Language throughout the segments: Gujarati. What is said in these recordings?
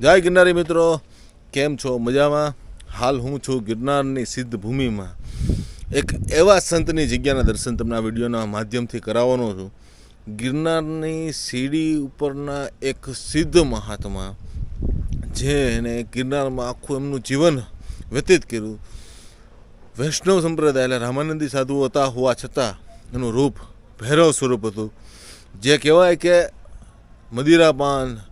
જય ગિરનારી મિત્રો. કેમ છો? મજામાં? હાલ હું છું ગિરનારની સિદ્ધ ભૂમિમાં એક એવા સંતની જગ્યાના દર્શન તમને આ વિડીયોના માધ્યમથી કરાવવાનો છું. ગિરનારની સીડી ઉપરના એક સિદ્ધ મહાત્મા જેને ગિરનારમાં આખું એમનું જીવન વ્યતીત કર્યું. વૈષ્ણવ સંપ્રદાય એટલે રામાનંદી સાધુઓ હતા હોવા છતાં એનું રૂપ ભૈરવ સ્વરૂપ હતું. જે કહેવાય કે મદિરાપાન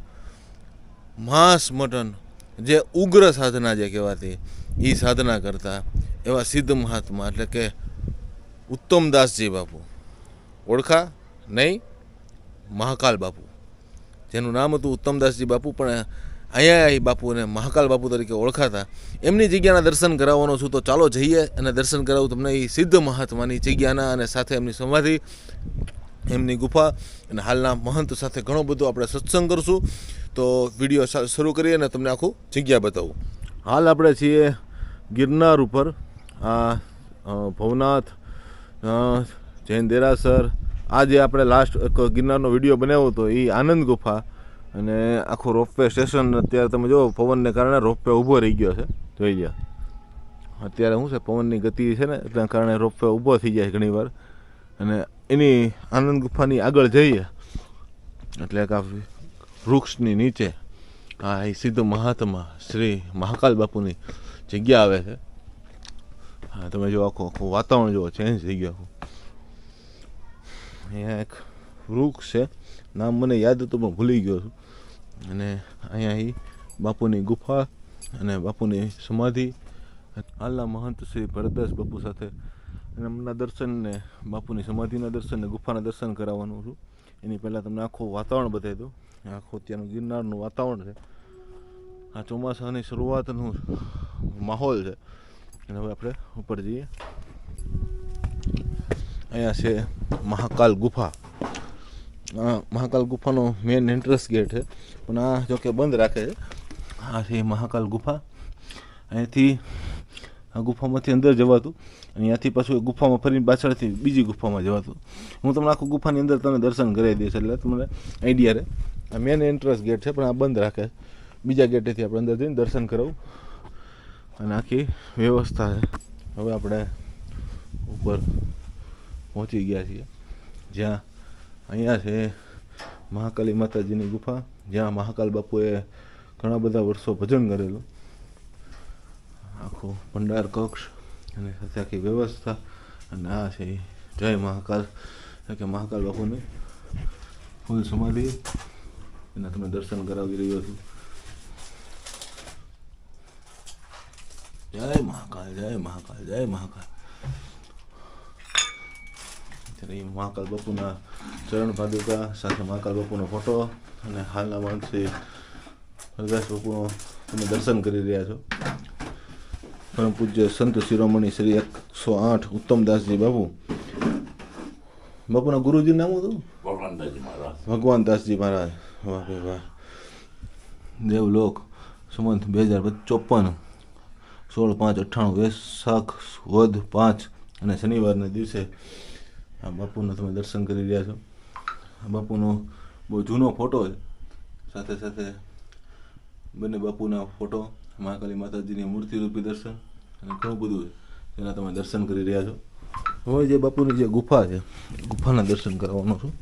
માંસ મટન જે ઉગ્ર સાધના જે કહેવાતી એ સાધના કરતા એવા સિદ્ધ મહાત્મા, એટલે કે ઉત્તમદાસજી બાપુ. ઓળખા? નહીં? મહાકાલ બાપુ. જેનું નામ હતું ઉત્તમદાસજી બાપુ, પણ અહીંયા એ બાપુને મહાકાલ બાપુ તરીકે ઓળખાતા. એમની જગ્યાના દર્શન કરાવવાનો છું તો ચાલો જઈએ અને દર્શન કરાવું તમને એ સિદ્ધ મહાત્માની જગ્યાના અને સાથે એમની સમાધિ. એમની ગુફા અને હાલના મહંત સાથે ઘણો બધો આપણે સત્સંગ કરશું. તો વીડિયો શરૂ કરીએ અને તમને આખું જગ્યા બતાવું. હાલ આપણે છીએ ગિરનાર ઉપર. આ ભવનાથ જૈન દેરાસર. આ જે આપણે લાસ્ટ એક ગિરનારનો વીડિયો બનાવ્યો હતો એ આનંદ ગુફા. અને આખું રોપવે સ્ટેશન અત્યારે તમે જુઓ, પવનને કારણે રોપવે ઊભો રહી ગયો છે. જોઈ ગયા અત્યારે શું છે, પવનની ગતિ છે ને એટલા કારણે રોપવે ઊભો થઈ જાય ઘણીવાર. અને એની આનંદ ગુફાની આગળ જઈએ. એટલે આ વૃક્ષની નીચે આ એ સિદ્ધ મહાત્મા શ્રી મહાકાલ બાપુની જગ્યા આવે છે. હા, તમે જો આખું આખું વાતાવરણ જુઓ ચેન્જ થઈ ગયું આખું. અહીંયા એક વૃક્ષ છે. નામ મને યાદ હતું, પણ ભૂલી ગયો છું. અને અહીંયા એ બાપુની ગુફા અને બાપુની સમાધિ. હાલના મહંત શ્રી ભરતદાસ બાપુ સાથે અને હમણાં દર્શનને, બાપુની સમાધિના દર્શન ને ગુફાના દર્શન કરાવવાનું છું એની પહેલાં તમને આખું વાતાવરણ બતાવી દઉં. આખું અત્યારનું ગિરનારનું વાતાવરણ છે. આ ચોમાસાની શરૂઆતનું માહોલ છે. અને હવે આપણે ઉપર જઈએ. અહીંયા છે મહાકાલ ગુફા. આ મહાકાલ ગુફાનો મેઇન એન્ટ્રન્સ ગેટ છે. પણ આ જોકે બંધ રાખે છે. આ છે મહાકાલ ગુફા. અહીંથી ગુફામાંથી અંદર જવાતું અને અહીંયાથી પાછું એ ગુફામાં ફરીને પાછળથી બીજી ગુફામાં જવાતું. હું તમને આખું ગુફાની અંદર તમને દર્શન કરાવી દઈશ એટલે તમને આઈડિયા રહે આ મેન એન્ટ્રન્સ ગેટ છે, પણ આ બંધ રાખે. બીજા ગેટેથી આપણે અંદર જઈને દર્શન કરાવું. અને આખી વ્યવસ્થા છે. હવે આપણે ઉપર પહોંચી ગયા છીએ. જ્યાં અહીંયા છે મહાકાલી માતાજીની ગુફા. જ્યાં મહાકાલ બાપુએ ઘણા બધા વર્ષો ભજન કરેલું. આખો ભંડાર, કક્ષ અને સાથે આખી વ્યવસ્થા અને આ છે જય મહાકાલ. કે મહાકાલ બાપુને ફૂલ સમાધિ એના તમે દર્શન કરાવી રહ્યો છું. જય મહાકાલ જય મહાકાલ જય મહાકાલ. ત્યારે મહાકાલ બાપુના ચરણ પાદુકા, સાથે મહાકાલ બાપુનો ફોટો અને હાલના માણસે હરદાસ બાપુનો તમે દર્શન કરી રહ્યા છો. પરમ પૂજ્ય સંત શિરોમણી શ્રી એકસો આઠ ઉત્તમદાસજી બાપુ. બાપુના ગુરુજી નામ હતું? ભગવાન દાસજી મહારાજ. વાહ ભાઈ વાહ. દેવલોક સુમંત બે હજાર ચોપન સોળ પાંચ અઠ્ઠાણું વૈશાખ વધ પાંચ અને શનિવારના દિવસે આ બાપુના તમે દર્શન કરી રહ્યા છો. આ બાપુનો બહુ જૂનો ફોટો સાથે સાથે બંને બાપુના ફોટો મહાકાલી માતાજીની મૂર્તિ રૂપી દર્શન અને ઘણું બધું તેના તમે દર્શન કરી રહ્યા છો. હવે જે બાપુની જે ગુફા છે, ગુફાના દર્શન કરવાનો છું.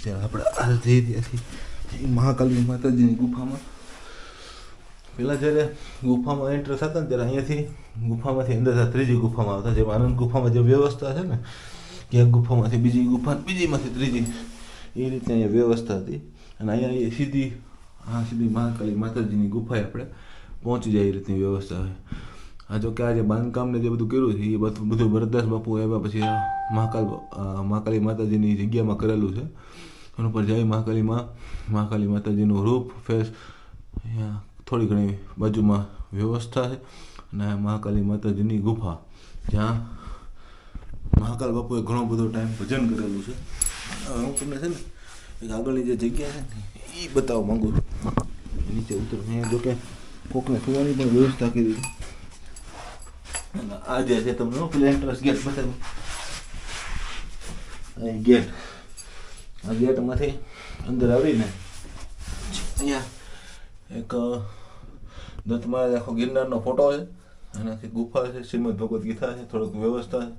જ્યારે આપણે હાલ જઈ રહ્યા છીએ મહાકાલી માતાજીની ગુફામાં, પહેલાં જ્યારે ગુફામાં એન્ટર થતા ને ત્યારે અહીંયાથી ગુફામાંથી અંદર ત્રીજી ગુફામાં આવતા, જેમ આનંદ ગુફામાં જે વ્યવસ્થા છે ને કે એક ગુફામાંથી બીજી ગુફા બીજીમાંથી ત્રીજી, એ રીતે અહીંયા વ્યવસ્થા હતી. અને અહીંયા સીધી આ સુધી મહાકાલી માતાજીની ગુફાએ આપણે પહોંચી જાય એ રીતની વ્યવસ્થા હોય આ જો કે આ જે બાંધકામને જે બધું કર્યું છે, એ બધું બધું ભરતદાસ બાપુ આવ્યા પછી મહાકાલ મહાકાલી માતાજીની જગ્યામાં કરેલું છે. એના પર જય મહાકાલી માં મહાકાલી માતાજીનું રૂપ, ફેસ, અહીંયા થોડી ઘણી બાજુમાં વ્યવસ્થા છે અને મહાકાલી માતાજીની ગુફા. જ્યાં મહાકાલ બાપુએ ઘણો બધો ટાઈમ ભજન કરેલું છે. હું તમને છે ને આગળની જે જગ્યા છે ને એ બતાવવા માગું છું. નીચે ઉતર અહીંયા જો કે કોકને સુવાની પણ વ્યવસ્થા કરી અને આ જે છે તમને પેલા એન્ટ્રન્સ ગેટ બતાવ્યું અહીં ગેટ આ ગેટમાંથી અંદર આવીને અહીંયા એક દત્ત મહારાજ આખો ગિરનારનો ફોટો છે એનાથી ગુફા છે શ્રીમદ ભગવદ્ ગીતા છે થોડુંક વ્યવસ્થા છે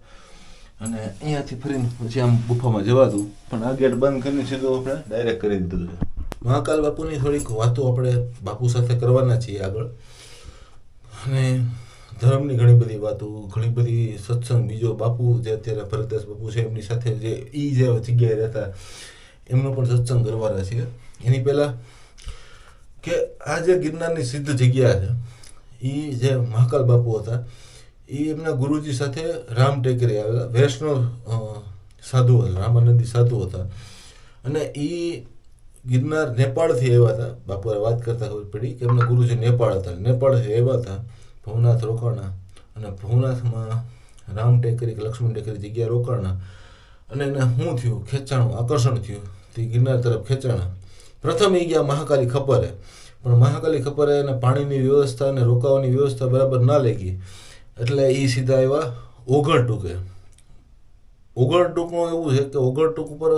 અને અહીંયાથી ફરીને પછી આમ ગુફામાં જવાતું પણ આ ગેટ બંધ કરીને સીધું આપણે ડાયરેક્ટ કરી દીધું છે. મહાકાલ બાપુની થોડીક વાતો આપણે બાપુ સાથે કરવાના છીએ આગળ. અને ધર્મની ઘણી બધી વાતો, ઘણી બધી સત્સંગ, બીજો બાપુ જે અત્યારે ભરતદાસ બાપુ છે, એમની સાથે જે એ જે જગ્યાએ રહેતા, એમનો પણ સત્સંગ કરવાના છીએ. એની પહેલાં કે આ જે ગિરનારની સિદ્ધ જગ્યા છે એ જે મહાકાલ બાપુ હતા એ એમના ગુરુજી સાથે રામ ટેકરી આવેલા, વૈષ્ણવ સાધુ હતા, રામાનંદી સાધુ હતા. અને એ ગિરનાર નેપાળથી આવ્યા હતા. બાપુએ વાત કરતા ખબર પડી કે એમના ગુરુજી નેપાળ હતા. નેપાળથી આવ્યા હતા ભવનાથ રોકાણા અને ભવનાથમાં રામ ટેકરી કે લક્ષ્મણ ટેકરી જગ્યા રોકાણા. અને એને શું થયું? ખેંચાણું આકર્ષણ થયું. તે ગિરનાર તરફ ખેંચાણા. પ્રથમ એ ગયા મહાકાલી ખપરે. પણ મહાકાલી ખપરે એને પાણીની વ્યવસ્થા અને રોકાવાની વ્યવસ્થા બરાબર ના લેગી. એટલે એ સીધા એવા ઓગણ ટૂંકે ઓગણ ટૂંકમાં એવું છે કે ઓગણ ટૂંક ઉપર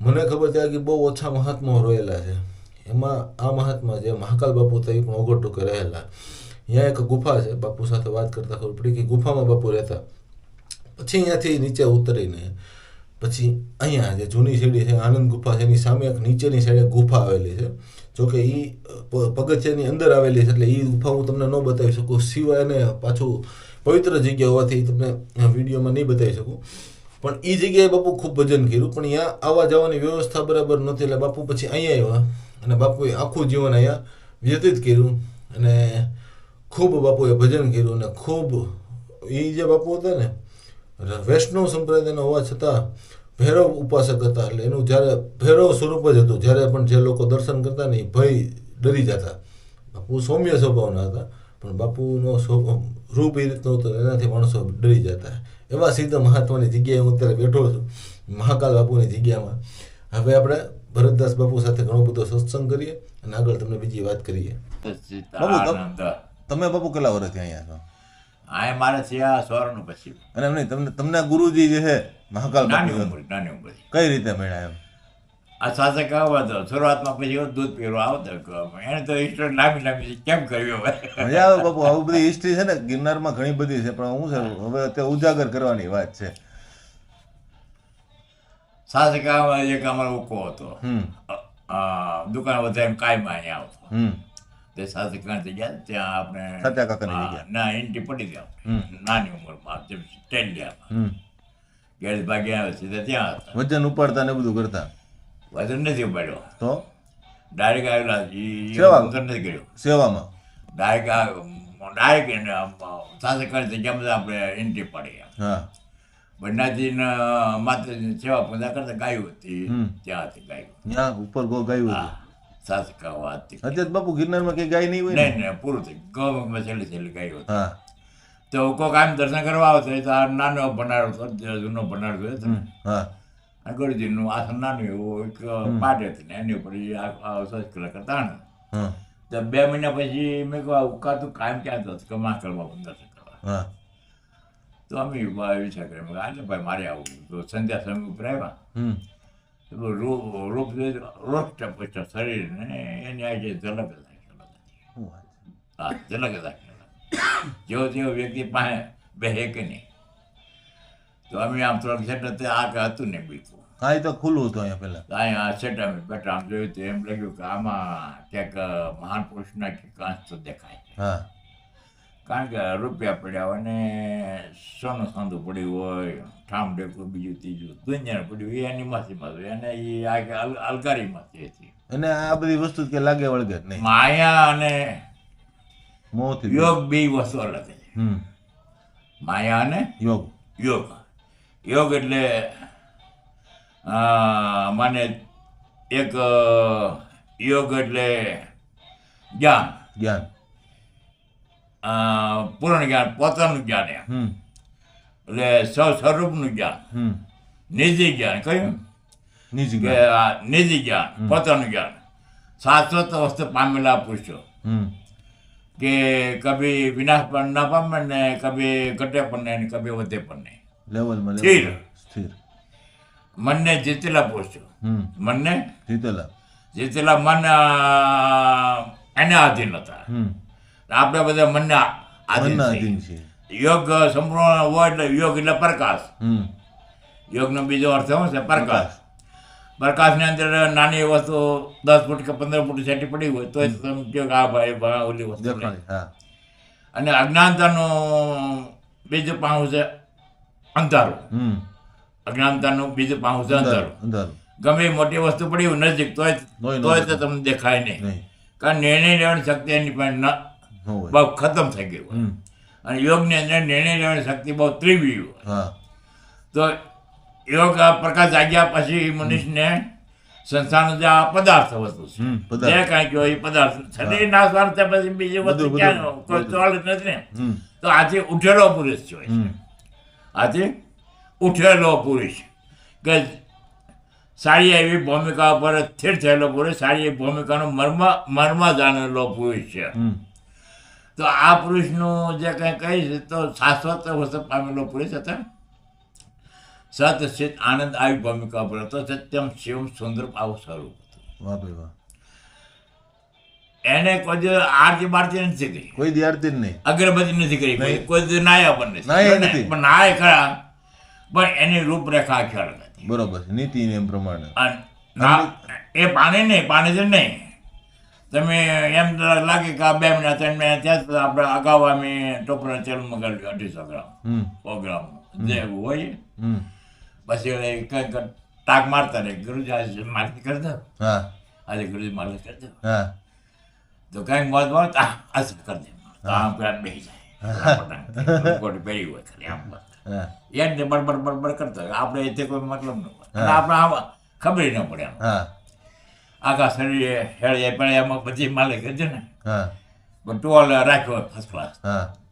મને ખબર ત્યાં કે બહુ ઓછા મહાત્માઓ રહેલા છે. એમાં આ મહાત્મા જે મહાકાલ બાપુ એ પણ ઓગણ ટૂંકે રહેલા. અહીંયા એક ગુફા છે, બાપુ સાથે વાત કરતા ખબર પડી કે ગુફામાં બાપુ રહેતા. પછી અહીંયાથી નીચે ઉતરીને, પછી અહીંયા જે જૂની સીડી છે, આનંદ ગુફા છે, એની સામે એક નીચેની સાઈડે ગુફા આવેલી છે. જોકે એ પગથિયાની અંદર આવેલી છે, એટલે એ ગુફા હું તમને ન બતાવી શકું. સિવાય ને પાછું પવિત્ર જગ્યા હોવાથી તમને વિડીયોમાં નહીં બતાવી શકું. પણ એ જગ્યાએ બાપુ ખૂબ ભજન કર્યું. પણ અહીંયા આવવા જવાની વ્યવસ્થા બરાબર નહોતી એટલે બાપુ પછી અહીંયા આવ્યા અને બાપુએ આખું જીવન અહીંયા વ્યતીત કર્યું. અને ખૂબ બાપુએ ભજન કર્યું અને ખૂબ એ જે બાપુ હતા ને વૈષ્ણવ સંપ્રદાયના હોવા છતાં ભૈરવ ઉપાસક હતા. એટલે એનું જ્યારે ભૈરવ સ્વરૂપ જ હતું. જ્યારે પણ જે લોકો દર્શન કરતા ને એ ભય ડરી જતા. બાપુ સૌમ્ય સ્વભાવના હતા. પણ બાપુનો રૂપ એ રીતનું હતું એનાથી માણસો ડરી જતા. એવા સિદ્ધ મહાત્માની જગ્યાએ હું અત્યારે બેઠો છું મહાકાલ બાપુની જગ્યામાં. હવે આપણે ભરતદાસ બાપુ સાથે ઘણો બધો સત્સંગ કરીએ અને આગળ તમને બીજી વાત કરીએ. આનંદ તમે બાપુ કેટલા વર્ષથી અહીંયા છો? આ મારે થયા સોરનું પછી. અને એમ નહીં તમને તમને ગુરુજી જે છે મહાકાલ નાની ઉંમર નાની ઉંમર. કઈ રીતે મળ્યા એમ? આ સાથે કહેવા હતો શરૂઆતમાં પછી દૂધ પીરો આવતો એને તો હિસ્ટ્રી લાંબી લાંબી છે. કેમ કર્યું હવે? મજા આવે બાપુ આવું બધી હિસ્ટ્રી છે ને ગિરનારમાં ઘણી બધી છે પણ હું છે હવે અત્યારે ઉજાગર કરવાની વાત છે. સાથે કહેવામાં એક અમારો ઉકો હતો. હમ. બધા એમ દુકાન કાયમ અહીંયા આવતો. હમ. તે સાથે કાંઈ ગયા ત્યાં આપણે સત્યા કાકાની જગ્યા. ના એન્ટ્રી પડી ગયા. નાની ઉંમરમાં જેમ સ્ટેન્ડિયામાં. ભાગે આવે છે ત્યાં વજન ઉપાડતા ને બધું કરતા. વજન નથી ઉપાડ્યો. તો? ડાયરેક્ટ આવેલા ઈ સેવા. ઉંદર નથી કર્યો. સેવામાં? ડાયરેક્ટ ડાયરેક્ટ સાથે કરી બધા આપણે એન્ટ્રી પાડી હા. ભંડાજીના માતાજીની સેવા પૂજા કરતા ગાયું હતી ત્યાંથી ત્યાં હતી ગાયું. ત્યાં ઉપર ગો ગાયું હા. સાસ વાત હતી. અત્યારે બાપુ ગિરનારમાં કંઈ ગાય નહીં હોય નહીં નહીં પૂરું થઈ ગમે છેલ્લી છેલ્લી ગાયું હા. તો કોઈક આમ દર્શન કરવા આવતો તો આ નાનો ભંડારો જૂનો ભંડારો જોયો હા. આ ગુરુજીનું આસન નાનું એવું એક પાટ હતી ને એની ઉપર હતા ને. તો બે મહિના પછી મેં કહ્યું ઉકાતું કાયમ ક્યાં હતું કે માં કરવા દર્શન કરવા. તો અમે વિચાર કર્યો. મેં આજે ભાઈ મારે આવું. તો સંધ્યા સમય ઉપર આવ્યા. રૂપ રૂપ જોઈ તો શરીર ને એની આજે ઝલક? હા ઝલક રાખેલા જેવો તેવો વ્યક્તિ પાસે બેહે કે નહીં? તો અમે આમ થોડાક સેટ તે આ હતું ને બીજું. એ તો ખુલ્લું હતું અહીંયા પહેલાં. તો આ સેટ અમે બેઠા આમ જોયું તો એમ લાગ્યું કે આમાં ક્યાંક મહાન પુરુષના અંશ તો દેખાય. હા. કારણ કે રૂપિયા પડ્યા હોય ને સોનું સાંધું પડ્યું હોય ઠામ ડેકું બીજું ત્રીજું દુનિયા પડ્યું એ એની માસીમાં હતું એને એ આ અલકારીમાંથી હતી. અને આ બધી વસ્તુ કે લાગે વળગે નહીં. માયા અને મોહથી યોગ બે વસ્તુ અલગ છે. માયા અને યોગ. યોગ. યોગ એટલે માને એક યોગ એટલે જ્ઞાન. જ્ઞાન. પૂર્ણ જ્ઞાન પોતાનું જ્ઞાન એટલે સ્વ સ્વરૂપનું જ્ઞાન. નિજી જ્ઞાન કયું નિજી જ્ઞાન. પોતાનું જ્ઞાન. શાશ્વત અવસ્થા પામેલા પુરુષો. કે કભી વિનાશ પણ ના પામે ને કભી ઘટે પણ નહીં કભી વધે પણ નહીં. લેવલમાં સ્થિર. સ્થિર. મનને જીતેલા હમ. મનને? જીતેલા. જીતેલા મન એને આધીન હતા. આપણે બધા મનને આધીન છે યોગ સંપૂર્ણ હોય એટલે યોગ એટલે પ્રકાશ. યોગનો બીજો અર્થ શું છે પ્રકાશ. પ્રકાશની અંદર નાની વસ્તુ દસ ફૂટ કે પંદર ફૂટ સેટી પડી હોય તો તમે કહો કે આ ભાઈ ભાઈ ઓલી વસ્તુ હા. અને અજ્ઞાનતાનું બીજું પાણું છે અંધારું. અજ્ઞાનતાનું બીજું પાહું છે અંધારું ગમે મોટી વસ્તુ પડી નજીક તોય તોય તો. તમને દેખાય નહીં. કારણ નિર્ણય લેવાની શક્તિ એની પણ બહુ ખતમ થઈ ગયું અને યોગની અંદર નિર્ણય લેવાની શક્તિ બહુ ત્રિવી હોય. તો યોગ આ પ્રકાશ જાગ્યા પછી મનુષ્યને સંસારનો જે આ પદાર્થ વસ્તુ છે. જે કાંઈ કહો એ પદાર્થ. શરીર ના સ્વાર્થ પછી બીજી વસ્તુ બધું, ક્યાં કોઈ બધું. નથી ને. તો આજે ઉઠેલો પુરુષ છે. હમ. આજે ઉઠેલો પુરુષ. કે સારી એવી ભૂમિકા પર સ્થિર થયેલો પુરુષ સારી એવી ભૂમિકાનો મર્મ મર્મ જાણેલો પુરુષ છે. તો આ પુરુષનું જે કંઈ કહીશ તો શાશ્વત વસ્તુ પામેલો પુરુષ હતા. સત આનંદ આવી ભૂમિકા પર હતો. સત્યમ શિવમ સુંદર આવું સ્વરૂપ હતું. વાહ ભાઈ વાહ. એને કોઈ આરતી બારતી નથી કરી કોઈ દિયારતી જ નહીં. અગરબત્તી નથી કરી. કોઈ નાયા પણ નથી. પણ નાય ખરા. પણ એની રૂપરેખા ખ્યાલ નથી. બરોબર નીતિ નિયમ પ્રમાણે. એ પાણી નહીં પાણી જ નહીં. તમે એમ લાગે કે આ બે મહિના ત્રણ મહિના ત્યાં આપણે અગાઉ અમે ટોપરા તેલ મગાવ્યું અઢીસો ગ્રામ. સો ગ્રામ જે હોય. હમ. પછી કંઈક ટાક મારતા રહે. ગુરુજી આજે માલિક કરી દો. હા. આજે ગુરુજી માલિક કરી દો. હા. તો કંઈક મોજ મોજ આ આ શું કરી દે. તો આમ પેલા બેસી જાય. કોટી પહેરી હોય ખાલી આમ. હા. એને બડબડ બડબડ કરતો આપણે તે કોઈ મતલબ ન હોય. આપણે આમ ખબર ન પડે આમ. હા. આખા શરીરે હેળે પણ એમાં બધી માલિક છે ને. હા. પણ ટોલ રાખ્યો ફર્સ્ટ ક્લાસ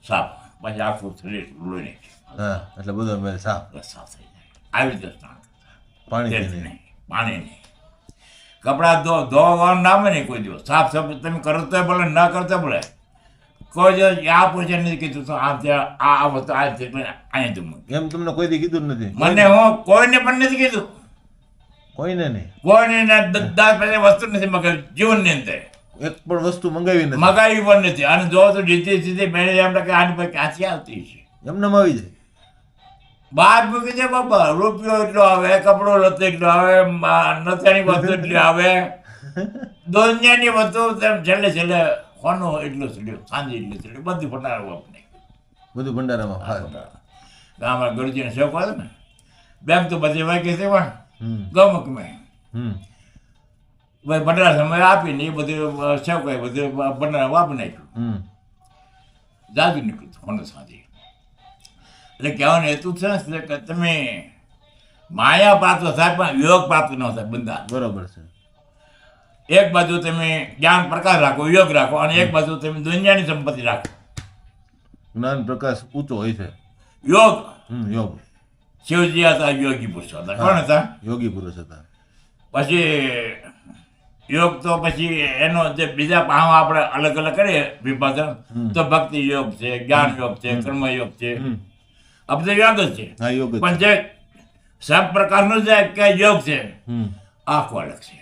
સાફ. પછી આખું શરીર લોહી હા. એટલે બધો મેલ સાફ. સાફ થઈ જાય. આવી રીતે પાણી નહીં. પાણી નહીં. કપડાં ધો ધોવાનું ના નહીં કોઈ દિવસ. સાફ સફાઈ તમે કરો તો ભલે ન કરતો ભલે. કોઈ દિવસ આ પૂછે નથી કીધું તો આમ ત્યાં આ આ વસ્તુ આ એટલે અહીંયાથી એમ તમને કોઈ કીધું નથી? મને હું કોઈને પણ નથી કીધું. કોઈને નહીં? કોઈને દસ પૈસા વસ્તુ નથી મગાવી જીવનની અંદર. એક પણ વસ્તુ મંગાવી નથી. મગાવી પણ નથી. અને જો તો સીધી સીધી મેળવી એમ કે આની પર ક્યાંથી આવતી છે એમને આવી જાય. બહાર મૂકી દે બાબા રૂપિયો એટલો આવે કપડો લતો એટલો આવે નથાની વસ્તુ એટલી આવે. દોનિયાની વસ્તુ તેમ છેલ્લે છેલ્લે હોનો એટલો ચડ્યો સાંજે એટલો ચડ્યો બધું ભંડારો આપણે બધું ભંડારામાં ગામમાં ગુરુજીને શોખ હતો ને બેંક તો બધી વાગી છે પણ હમ. ગમક મેં. ભાઈ ભંડારા સમય આપીને એ બધું શોખ બધું ભંડારા વાપરી નાખ્યું. હમ. જાજુ નીકળ્યું હોનો સાંજે. એટલે કહેવાનો હેતુ છે ને કે તમે માયા પાત્ર થાય પણ યોગ પાત્ર ન થાય બંધા બરોબર છે. એક બાજુ તમે જ્ઞાન પ્રકાશ રાખો યોગ રાખો અને એક બાજુ તમે દુનિયાની સંપત્તિ રાખો. જ્ઞાન પ્રકાશ ઊંચો હોય છે. યોગ. યોગ. શિવજી હતા યોગી પુરુષો હતા. કોણ હતા? યોગી પુરુષ હતા. પછી યોગ તો પછી એનો જે બીજા પાહો આપણે અલગ અલગ કરીએ વિભાજન તો ભક્તિ યોગ છે જ્ઞાન યોગ છે કર્મ યોગ છે. હમ આ બધા યોગ જ છે. હા યોગ પણ જે સાત પ્રકારનો જે કે યોગ છે. આખો અલગ છે.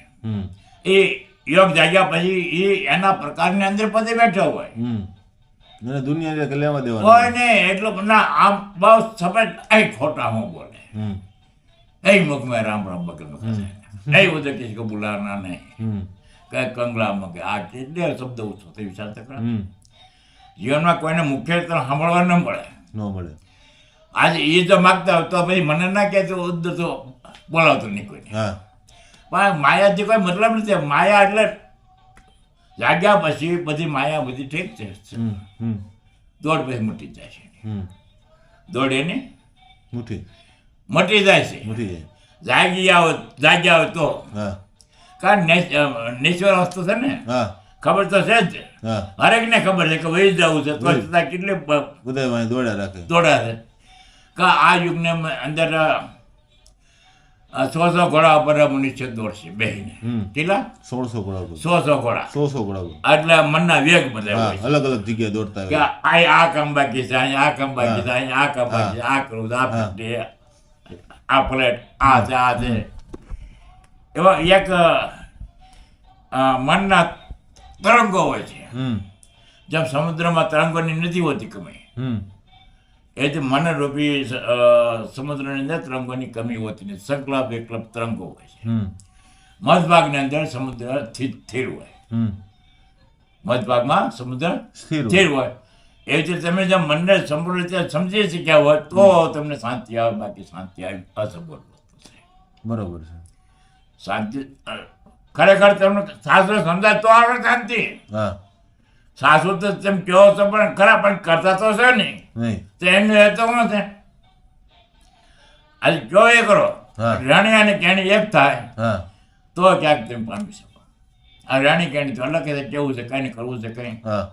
એ યોગ જાગ્યા પછી એ એના પ્રકારની અંદર પોતે બેઠો હોય. દુનિયા જે લેવા દેવા હોય નહીં એટલો ના આમ બહુ સફેદ અહીં ખોટા હું બોલે. અહીં મુખમાં રામ રામ બગલ અહીં ઉદય કે કો નહીં. કઈ કંગલામાં કે આ એટલે શબ્દ ઓછો તે વિચાર તો જીવનમાં કોઈને મુખ્ય સાંભળવા ન મળે. ન મળે. આજે એ જો માગતા હોય તો પછી મને ના કહે તો ઉદ્ધર તો બોલાવતો નહીં કોઈને. પણ માયાથી કોઈ મતલબ નથી. માયા એટલે જાગ્યા પછી બધી માયા બધી ઠીક છે. દોડ પછી મટી જાય છે. હમ. દોડ મૂઠી મુઠ્ઠી મટી જાય છે. મુઠ્ઠી જાય જાગી આવો જાગ્યા હોય તો. હા. કારણ નેચ- અ, નેચરલ વસ્તુ છે ને? હા. ખબર તો છે જ. હા. હરેકને ખબર છે કે વહી જવું છે. સ્વચ્છતા કેટલી દોડા રાખે. દોડા છે. કે આ યુગને અંદર સો સો ઘોડા ઉપર મનુષ્ય દોડશે બેહીને. કેટલા? સોળસો ઘોડા ઉપર. સો સો ઘોડા. સો સો ઘોડા ઉપર. એટલે મનના વેગ બધા અલગ અલગ જગ્યાએ દોડતા કે આ આ કામ બાકી છે અહીંયા આ કામ બાકી છે અહીંયા આ કામ બાકી છે આ કરું આ. ફ્લેટ, આ ફ્લેટ આ છે આ છે. એવા એક મનના તરંગો હોય છે. હમ. જેમ સમુદ્રમાં તરંગોની નથી હોતી કમી હમ. એ રીતે મનરૂપી સમુદ્રની અંદર તરંગોની કમી હોતી નથી. સંકલ્પ વિકલ્પ તરંગો હોય છે. હમ. મધભાગની અંદર સમુદ્ર સ્થિર હોય. મધભાગમાં સમુદ્ર સ્થિર હોય. હોય. એ રીતે તમે જો મનને સંપૂર્ણ રીતે સમજી શક્યા હોય તો તમને શાંતિ આવે બાકી શાંતિ આવી અસંપૂર્ણ વસ્તુ છે. બરોબર છે. શાંતિ ખરેખર તમને સાસુ સમજાય તો આવે શાંતિ. હા. સાસુ તો તેમ કહો છો પણ ખરા પણ કરતા તો છે નહીં. નહીં. તો કોણ છે? આજે જો એ કરો. રાણી અને કેણી એક થાય હા. તો ક્યાંક તમે પામી શકો. આ રાણી કેણી તો અલગ કેવું છે કઈ કરવું છે કઈ. હા.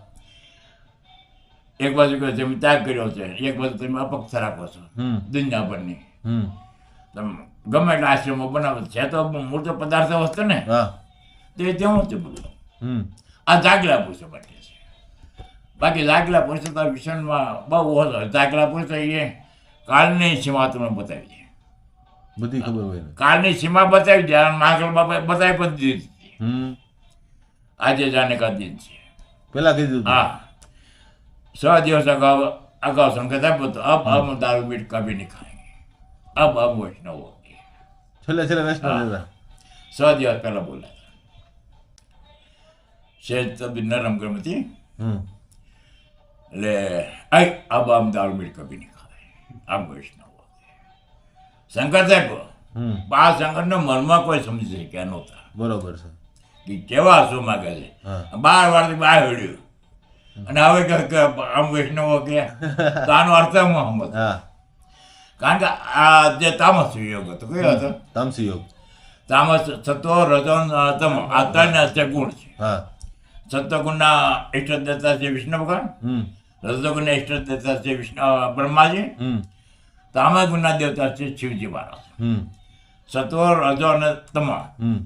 એક બાજુ કહે તમે ત્યાગ કર્યો છે. એક બાજુ તમે અપક્ષ રાખો છો. હમ. દુનિયા તમે ગમે એટલા આશ્રમો બનાવો. છે તો મૂળ પદાર્થ વસ્તુ ને. હા. તો એ તેવું છે બધું. હમ. આ જાગલા પૂછો માટે છે. બાકી લાગલા પુરુષોત્તમ મિશનમાં બહુ ઓછો લાગલા પુરુષ એ કાળની સીમા તમને બતાવી છે બધી ખબર હોય કાળની સીમા બતાવી દે નાગલ બાપા બતાવી પણ દીધી આજે જાને કા દિન છે. પેલા કીધું હા. છ દિવસ અગાઉ અગાઉ સંકેત આપ્યો તો અબ અમ દારૂ બીટ કભી નહીં ખાય અબ અમ વૈષ્ણવ છેલ્લે છેલ્લે વૈષ્ણવ છ દિવસ પહેલાં બોલ્યા છે તબી નરમ ગરમ હમ. એટલે આઈ અબ હમ દારૂ મીઠ કભી નહીં ખાए આમ વૈષ્ણવ શંકર સાહેબ આ શંકરના મનમાં કોઈ સમજી શકે નહોતા. બરોબર છે. કે કેવા શું માગે છે. બાર વારથી બહાર હડ્યું અને હવે કે આમ વૈષ્ણવો કે? તો આનો અર્થ મોહમ્મદ હા કારણ કે આ જે તામસ યોગ હતો કયો હતો? તામસી યોગ તામસ થતો રજો તમ આ ત્રણ ગુણ છે. હા. સત્વગુણના ઇષ્ટ દેવતા છે વિષ્ણુ ભગવાન હમ. રજોગુણના ઇષ્ટ દેવતા છે વિષ્ણુ બ્રહ્માજી હમ. તામસ ગુણના દેવતા છે શિવજી મહારાજ. સત્વ રજો અને તમ. હમ.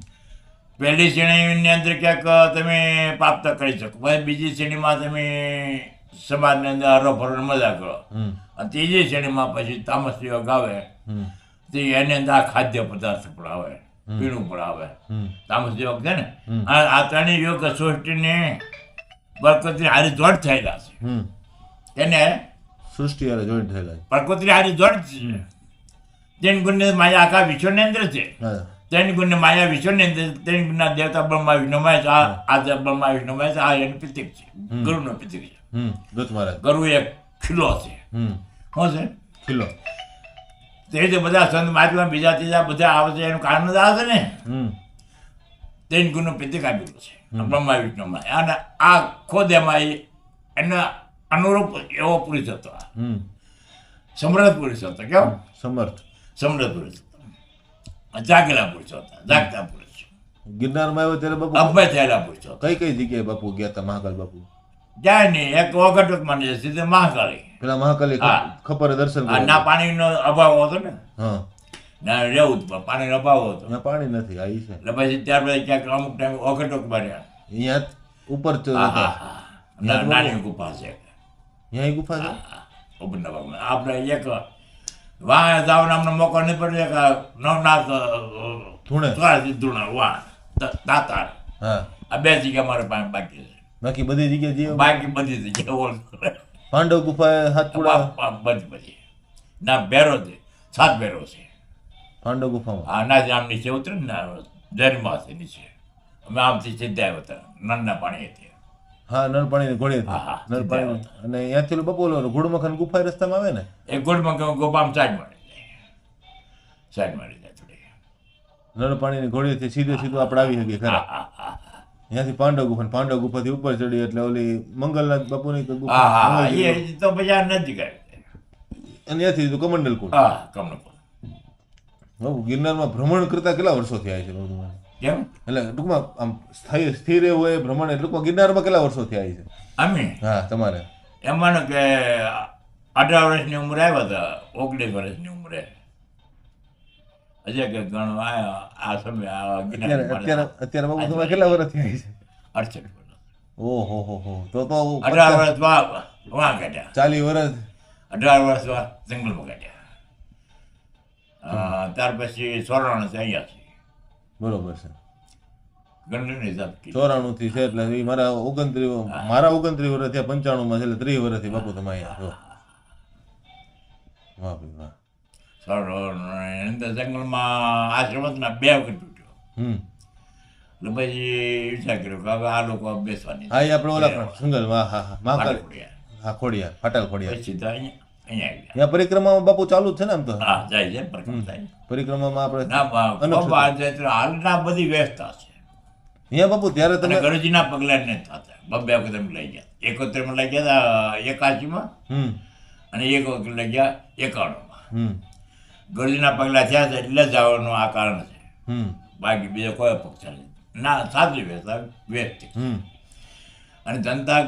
પહેલી શ્રેણીની અંદર ક્યાંક તમે પ્રાપ્ત કરી શકો પછી બીજી શ્રેણીમાં તમે સમાજની અંદર હરોફરો મજા કરો. હમ. અને ત્રીજી શ્રેણીમાં પછી તામસ યોગ આવે તો એની અંદર આ ખાદ્ય પદાર્થ પણ આવે. પીણું હમ. તામસ યોગ છે ને. આ ત્રણેય યોગ સૃષ્ટિને પ્રકૃતિ હારી જોડ થયેલા છે. એને સૃષ્ટિ હારે જોડ થયેલા છે. પ્રકૃતિ હારી જોડ છે. તેન ગુણની માયા આખા વિશ્વની અંદર છે. તેની ગુણની માયા વિશ્વની અંદર તેની ગુણના દેવતા બ્રહ્મા વિષ્ણુ છે આ આ બ્રહ્મા વિષ્ણુ છે આ એનું પિતિક છે. ગુરુનો પિતિક છે. ગુરુ એક ખીલો છે. હમ. શું છે. ખીલો. તે રીતે બધા સંત મહાત્મા બીજા ત્રીજા બધા આવે છે એનું કારણ જ આવે ને? હમ. તેની ગુણનું પ્રતિક આપેલું છે બ્રહ્મા વિષ્ણુમાં. અને આ ખોદ એમાં એના અનુરૂપ એવો પુરુષ હતો સમૃદ્ધ પુરુષ હતો કેવો? સમર્થ. સમૃદ્ધ પુરુષ હતો. જાગેલા પુરુષ હતા જાગતા પુરુષ ગિરનારમાં આવ્યો ત્યારે બાપુ? અભય થયેલા પુરુષ કઈ કઈ જગ્યાએ બાપુ ગયા હતા મહાકાલ બાપુ? જાય નહીં એક વખત માની સીધે મહાકાળી. પેલા મહાકાલી. ખપરે દર્શન ના પાણીનો અભાવ હતો ને? હા. ના રહેવું પાણીનો અભાવ હતો. પાણી નથી આવી છે. એટલે પછી ત્યાર પછી ક્યાંક અમુક ટાઈમ ઓગટોક માર્યા. અહીંયા ઉપર નાની ગુફા છે. અહીંયા ગુફા છે? ઉપરના ભાગમાં આપણે એક વાહ જવાનો અમને મોકો નહીં પડ્યો કે નવનાથ ધૂણે. ધૂણા વાહ. તાતાર હા. આ બે જગ્યા મારે પાસે બાકી છે. બાકી બધી જગ્યાએ જે બાકી બધી જગ્યા ઓળ પાંડવ ગુફા હાથપુડા બંધ બધી ના ભેરો છે. સાત બેરો છે. પાંડવ ગુફામાં. હા ના આમ નીચે ઉતરે ને જન્માથી નીચે અમે આમથી સીધા આવ્યા હતા. નળના પાણી હતી. હા નરપાણી ઘોડી હા, નરપાણી અને અહીંયાથી બપોર ઘોડમખન ગુફા રસ્તામાં આવે ને? એ ગોળમાં કે ગોપામ સાઈડ મારી જાય. સાઈડ મારી જાય થોડી. નરપાણીની ઘોડીથી સીધે સીધું આપણે આવી શકીએ ખરા. હા હા. ત્યાંથી પાંડવ ગુફા પાંડવ ગુફાથી ઉપર ચડી એટલે ઓલી મંગલનાથ બાપુની ગુફા એ તો બજાર નજીક આવી અને ત્યાંથી તો કમંડલ કુંડ હા કમંડલ કુંડ ગિરનારમાં ભ્રમણ કરતા કેટલા વર્ષો થયા છે કેમ? એટલે ટૂંકમાં આમ સ્થાયી સ્થિર હોય ભ્રમણ એટલે ટૂંકમાં ગિરનારમાં કેટલા વર્ષો થયા છે? અમે? હા તમારે. એમ માનો કે અઢાર વર્ષની ઉંમરે આવ્યા હતા ઓગણીસ વર્ષની ઉંમરે. કે આ સમય અત્યારે તમારે કેટલા વર્ષ થયા છે? અડસઠ ઓહો હો હો. તો તો અઢાર વર્ષ વાં કાઢ્યા. ચાલી વર્ષ. અઢાર વર્ષ જંગલમાં કાઢ્યા. ત્યાર પછી સોરાણું છે અહીંયા છે. બરોબર છે. ચોરાણું થી છે એટલે મારા ઓગણત્રીસ મારા ઓગણત્રીસ વર્ષ થયા પંચાણું માં છે એટલે ત્રીસ વર્ષથી બાપુ તમે અહીંયા છો. વાહ ભાઈ વાહ. સરોવર જંગલમાં આશ્રમ હતો બે વખત તૂટ્યો. હમ. એટલે પછી વિચાર કર્યો કે હવે આ લોકો બેસવાની હા એ આપણે ઓલા વાહ હા હા મહાકાળ ખોડિયા. હા ખોડિયા ફાટલ ખોડિયા તો અહીંયા અહીંયા પરિક્રમામાં બાપુ ચાલુ છે ને આમ તો? હા જાય છે પરિક્રમામાં આપણે હાલના બધી વ્યવસ્થા છે. અહીંયા બાપુ ત્યારે તમે ગરજીના પગલાં ને થતા. બબ્બે વખત અમે લઈ ગયા. એકોતેરમાં લઈ ગયા હતા એકાશીમાં. અને એક વખત લઈ ગયા એકાણુંમાં. હમ. ગરજીના પગલાં થયા છે એટલે જ આવવાનું આ કારણ છે. બાકી બીજો કોઈ પક્ષ નથી ના સાચી વ્યવસ્થા વ્યક્તિ હમ. અને જનતા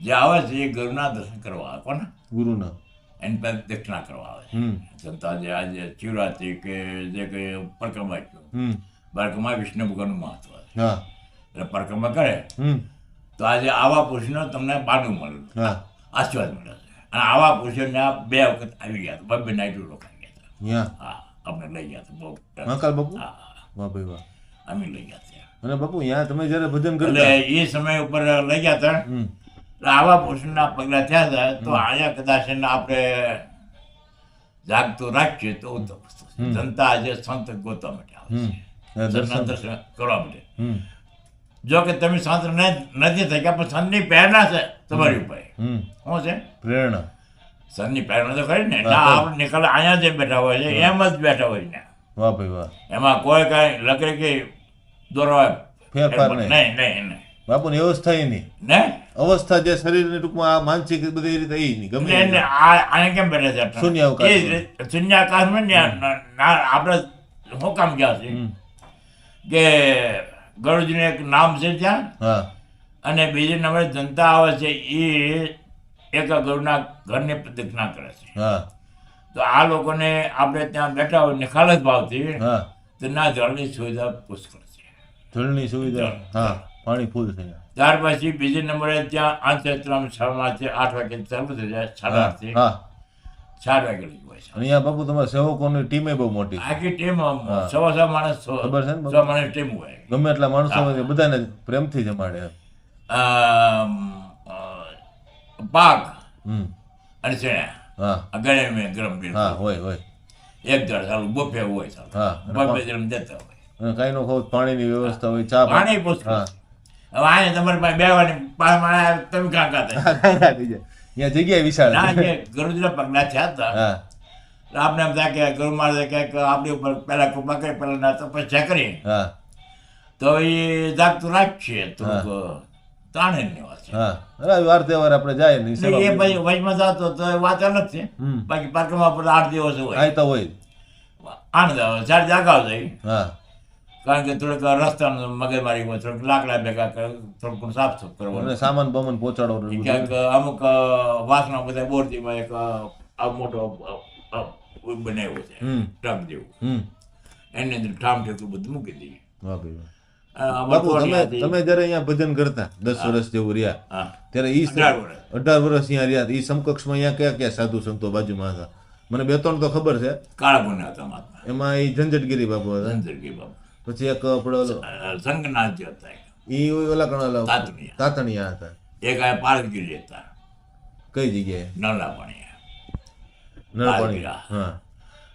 જે આવે છે એ ગુરુના દર્શન કરવા આવે કોને? ગુરુના. એની પાસે દક્ષિણા કરવા આવે છે. જનતા જે આજે શિવરાત્રિ કે જે કંઈ પરિક્રમા પરિક્રમા વિષ્ણુ ભગવાનનું મહત્વ છે. હા. એટલે પરિક્રમા કરે. હમ. તો આજે આવા પુરુષનો તમને બાનું મળ્યું. આશીર્વાદ મળ્યો છે. અને આવા પુરુષોને આ બે વખત આવી ગયા રોકાઈ ગયા હતા ત્યાં લઈ ગયા બહુ મહાકાલ બાપુ વાહ ભાઈ વાહ અમે લઈ ગયા ત્યાં અને બાપુ ત્યાં તમે જ્યારે ભજન કરતા એ સમય ઉપર લઈ ગયા હતા આવા પુરુષના પગલાં થયા હતા તો અહીંયા કદાચ એને આપણે જાગતું રાખીએ તો ઉત્તમ જનતા આજે સંત ગોતવા માટે આવે છે કરવા માટે જો કે તમે સંત નથી થઈ ગયા પણ સંતની પ્રેરણા છે તમારી ઉપર શું છે પ્રેરણા સંતની પ્રેરણા તો ખરી ને. ના આપણે નીકળ અહીંયા જે બેઠા હોય છે. એમ જ બેઠા હોય ને વાહ ભાઈ વાહ. એમાં કોઈ કાંઈ લકડી કે દોરવા ફેરફાર નહીં. નહીં નહીં બાપુની અવસ્થા નહીં. ને? અવસ્થા જે શરીરની ટૂંકમાં આ માનસિક બધી રીતે એ નહીં ગમે એટલે એને આ આને કેમ બેઠા છે? શૂન્યાવકાશ. એ શૂન્યાવકાશમાં આપણે શું કામ ગયા છે. કે ગરુડજીનું એક નામ છે ત્યાં. અને બીજી નંબરે જનતા આવે છે એ એક ગરુડના ઘરની પ્રદક્ષિણા કરે છે. તો આ લોકોને આપણે ત્યાં બેઠા હોય ને ભાવથી તો ના જળની સુવિધા પુષ્કળ છે. જળની સુવિધા? હા પાણી ફૂલ થઈ જાય. ત્યાર પછી બીજે નંબરે ત્યાં આંતરત્રમમાંથી આઠ વાગે ચાલુ થઈ જાય સાડા હા આઠથી. ચાર વાગે હોય છે. અહીંયા બાપુ તમારા સેવકોની ટીમે બહુ મોટી. છે. આખી ટીમ સવા સવા માણસ ખબર છે ને માણસ ટીમ હોય. ગમે એટલા માણસો બધાને પ્રેમથી જમાડે પાક. હમ. અને ચણા હા. આ ગરમ મેં ગરમ. હા હોય હોય. એક જણ ચાલુ બફે હોય ચાલુ હા, બફે જણ દેતા હોય. કઈ નો ખાવ પાણીની વ્યવસ્થા હોય ચા પાણી હા. હવે આને તમારી પાસે બેવાની પાસે તમે કાં કાં થાય કાંઈ થઈ જગ્યા વિશાળ. ના. જે ગરુજના પગલા થયા હતા આપણે એમ થાય કે ગુરુ મહારાજે કંઈક આપણી ઉપર પહેલાં કૃપા કરી પહેલાં ના તપસ્યા કરી હા. તો એ જાગતું રાખીએ તો તાણે ની વાત છે. હા વાર તહેવાર આપણે જાય એ પછી વચમાં જતો તો વાત અલગ છે. બાકી પાર્કમાં પર આઠ દિવસ હોય. આય તો હોય આનંદ આવે ચાર જાગાવ જાય હા. કારણ કે થોડુંક રસ્તાનું મગજમારી થોડુંક લાકડા ભેગા થોડુંક સાફ સુફ કરવાનું. સામાન બમાન પહોંચાડવાનું. ક્યાંક અમુક વાસણા બધા બોરતીમાં એક આ મોટો બનાવ્યો છે. ટ્રક જેવું. એની અંદર ઠામ ઠેકું બધું મૂકી દઈએ. ભાઈ બાપુ તમે તમે જ્યારે અહીંયા ભજન કરતા દસ વર્ષ જેવું રહ્યા હા. ત્યારે ઈ અઢાર વર્ષ. અહીંયા રહ્યા ઈ સમકક્ષમાં અહીંયા કયા કયા સાધુ સંતો બાજુમાં હતા? મને બે ત્રણ તો ખબર છે. હતા એમાં એ ઝંઝટગીરી બાપુ હતા. બાબુ પછી એક આપણે જે હતા ઈ ઓલા ઓલા તાતણીયા. હતા. એક આ પારગીરી હતા કઈ જગ્યાએ? નરલા પાણી હા.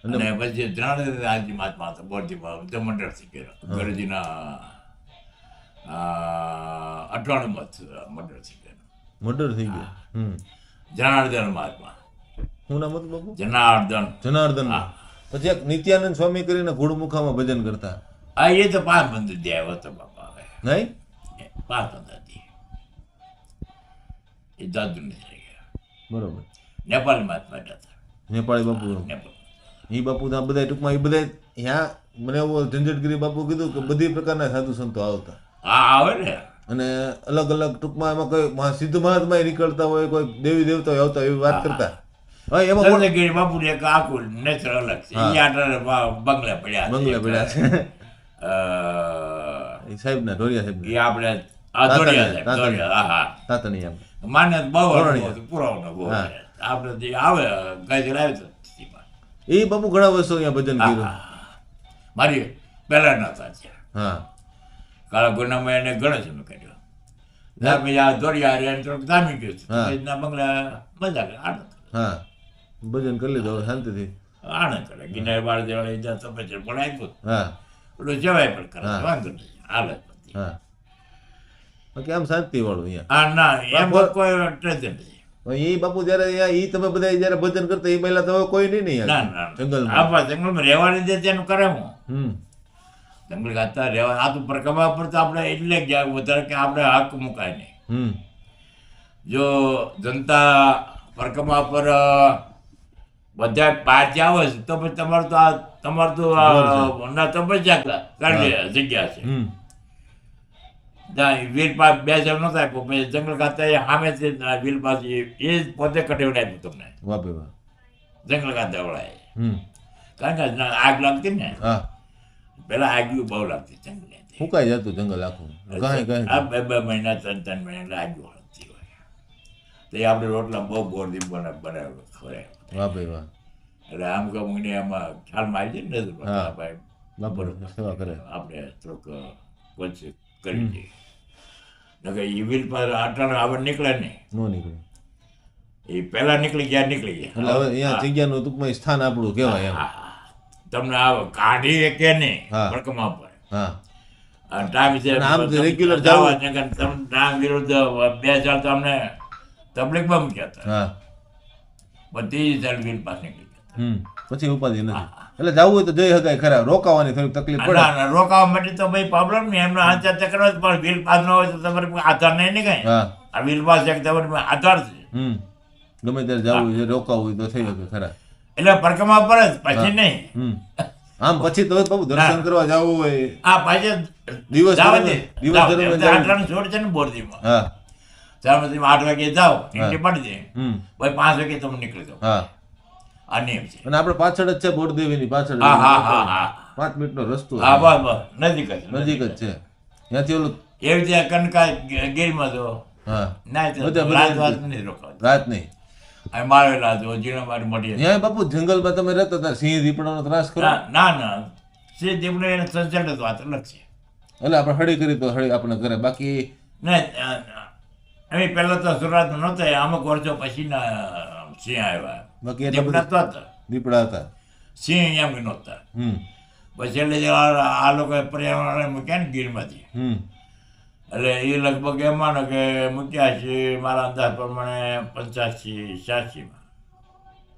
અને પછી ધનાજી મહાત્મા હતા બોરજી તે મંડળ શીખેલો ગરજીના અઠવાણું મત થઈ શીખેલો મર્ડર થઈ ગયો જનાર્દન મહાત્મા શું નામ હતું બાપુ જનાર્દન જનાર્દન પછી એક નિત્યાનંદ સ્વામી કરીને ગુડમુખામાં ભજન કરતા આ એ તો પાંચ મંદિર દે હતો બાપા નહીં પાંચ મંદિર હતી એ દાદુ થઈ ગયા બરોબર નેપાળી મહાત્મા હતા નેપાળી બાપુ નેપાળ એ બાપુ બધા ટૂંકમાં એ બધા ત્યાં મને એવું ઝંઝટગીરી બાપુ કીધું કે બધી પ્રકારના સાધુ સંતો આવતા હા આવે ને. અને અલગ અલગ ટૂંકમાં એમાં કોઈ સિદ્ધ મહાત્મા નીકળતા હોય કોઈ દેવી દેવતા આવતા એવી વાત કરતા. એમાં ચંદ્રગીરી બાપુને એક આખું નેચર અલગ છે. એ આટલા પડ્યા. પડ્યા છે. ઢોરિયા સાહેબ એ આપણે આ તાતણિયા. હા તાતણી માને બહુ. અનુભવ બહુ. આપણે જે આવે ગઈ લાવે તો એ બાપુ ઘણા વર્ષો અહીંયા ભજન કર્યું. મારી પહેલા નતા હા. કાળા ગુનામાં એને ઘણો સમય કર્યો. આ દોરિયા રે થોડુંક ધામી ગયું. એના બંગલા મજા કરે આનંદ. હા. ભજન કરી લીધું શાંતિથી. આનંદ કરે. ગિનાર બાળ દેવાળે જ્યાં તપસ્યા પણ આપ્યું. હા. પેલું જવાય પણ કરે. વાંધો નહીં. હાલત. હા. બાકી આમ શાંતિ વાળું અહીંયા. હા ના એમ કોઈ ટેન્શન એ બાપુ જયારે અહીંયા ઈ તમે બધા જયારે ભજન કરતા એ પહેલા તો કોઈ નહીં નહીં જંગલ. ના જંગલમાં. જંગલમાં રહેવાની દે તેનું કરે હું હમ. જંગલ ગાતા રહેવા આ તો પરકમા પર તો આપણે એટલે જ વધારે કે આપણે હક મુકાય નહીં. જો જનતા પરકમા પર બધા પાર્ટી આવે છે તો પછી તમારું તો આ તમારું તો ના કરી જગ્યા છે. વીર પાસ બે જણ નતા આપ્યો પછી જંગલ ખાતા એ સામેથી આ વીર પાસ એ પોતે કટેવડે આપ્યું તમને. જંગલ ખાતા વળાય કારણ કે આગ લાગતી ને. હા. પેલા આગી બહુ લાગતી જંગલે ફૂંકાઈ જતું જંગલ આખું? કઈ આ બે બે મહિના ત્રણ ત્રણ મહિના એટલે આગી વળગતી હોય. તો એ આપણે રોટલા બહુ ગોરદી બને બનાવે વાહ ભાઈ વાહ. એટલે આમ કે મને એમાં ખ્યાલમાં આવી જાય ને ભાઈ સેવા કરે. આપણે થોડુંક વચ્ચે કરી દઈએ. નકર એ વીલ પર આટાણે આવડ નીકળે નહીં નો નીકળે. એ પહેલા નીકળી ગયા નીકળી ગયા. એટલે હવે અહીંયા જગ્યાનું ટૂંકમાં સ્થાન આપણું કહેવાય એમ. હા. તમને આ કાઢી કે નહીં. પડકમાં પડે. ટાઈમ છે આમ regular જાવા જાવું. નકર તમે ટાઈમ વિરુદ્ધ બે ચાર તો અમને તબલીગમાં મૂક્યા હતા. હા. બધી વીલ પાસે પછી ઉપાધિ નથી. એટલે જવું હોય તો જઈ શકાય ખરા. રોકાવાની થોડીક તકલીફ પડે. રોકાવા માટે તો ભાઈ પ્રોબ્લેમ નહીં. એમનો આચાર ચક્ર જ પણ વિલ પાસ ન હોય તો તમારે આધાર નહીં ને કાંઈ. હા. આ વીલ પાસ છે કે તમારે આધાર છે. ગમે ત્યારે જવું હોય રોકાવું હોય તો થઈ શકે ખરા. એટલે પડકમાં પર જ પછી નહીં. આમ પછી તો બહુ દર્શન કરવા જવું હોય. આ પાછે દિવસ. દિવસ. આટલાનું છોડ છે ને બોરદીમાં હા. ચાર આઠ વાગે જાઓ ઈંટી પડી જાય. ભાઈ પાંચ વાગે તમે નીકળી જાઓ. હા. આ નિયમ છે. અને આપણે પાછળ જ છે બોરદેવીની પાછળ. હા હા હા હા. પાંચ મિનિટનો રસ્તો હા બસ બસ. નજીક જ નજીક જ છે. ત્યાંથી ઓલું એવી રીતે કનકા ગીરમાં જો હા. ના રાત વાત નહીં રોકાવા રાત નહીં. મારેલા જો જીણો મારી મટી ત્યાં બાપુ જંગલમાં તમે રહેતા હતા સિંહ દીપડાનો ત્રાસ કરો. ના ના સિંહ દીપડો એને સંચળ તો વાત અલગ છે એટલે આપણે હળી કરી તો હળી આપણે કરે બાકી ને અમે પહેલા તો સુરતમાં નહોતા અમુક વર્ષો પછીના સિંહ આવ્યા. બાકી દીપડા તો હતા. દીપડા હતા. સિંહ એમ નહોતા. હમ. પછી એટલે આ લોકો પર્યાવરણ મૂક્યા ને ગીરમાંથી. હમ. એટલે એ લગભગ એમ માનો કે મૂક્યા છે મારા અંદાજ પ્રમાણે પંચ્યાસી છ્યાસીમાં.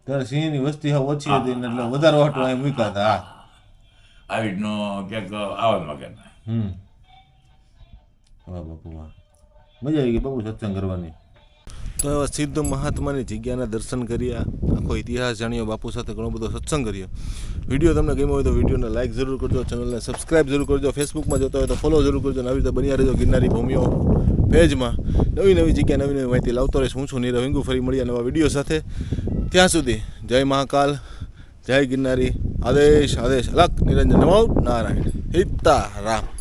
ત્યારે સિંહની વસ્તી હાવ ઓછી હતી ને એટલે વધારે વાટો અહીં મૂક્યા હતા હા. આવી રીતનો ક્યાંક આવે મગજમાં હમ. વાહ બાપુ વાહ. મજા આવી ગઈ બાપુ સત્સંગ કરવાની. તો એવા સિદ્ધ મહાત્માની જગ્યાના દર્શન કર્યા. આખો ઇતિહાસ જાણ્યો, બાપુ સાથે ઘણો બધો સત્સંગ કર્યો. વીડિયો તમને ગમ્યો હોય તો વિડીયોને લાઇક જરૂર કરજો ચેનલને સબસ્ક્રાઇબ જરૂર કરજો ફેસબુકમાં જોતા હોય તો ફોલો જરૂર કરજો આવી રીતે બન્યા રહેજો ગિરનારી ભૂમિઓ પેજમાં. નવી નવી જગ્યા, નવી નવી માહિતી લાવતો રહીશ. હું છું નીરવ હિંગુ, ફરી મળ્યા નવા વીડિયો સાથે. ત્યાં સુધી જય મહાકાલ, જય ગિરનારી. આદેશ આદેશ અલક નિરંજન, નમો નારાયણ. હિતા રામ.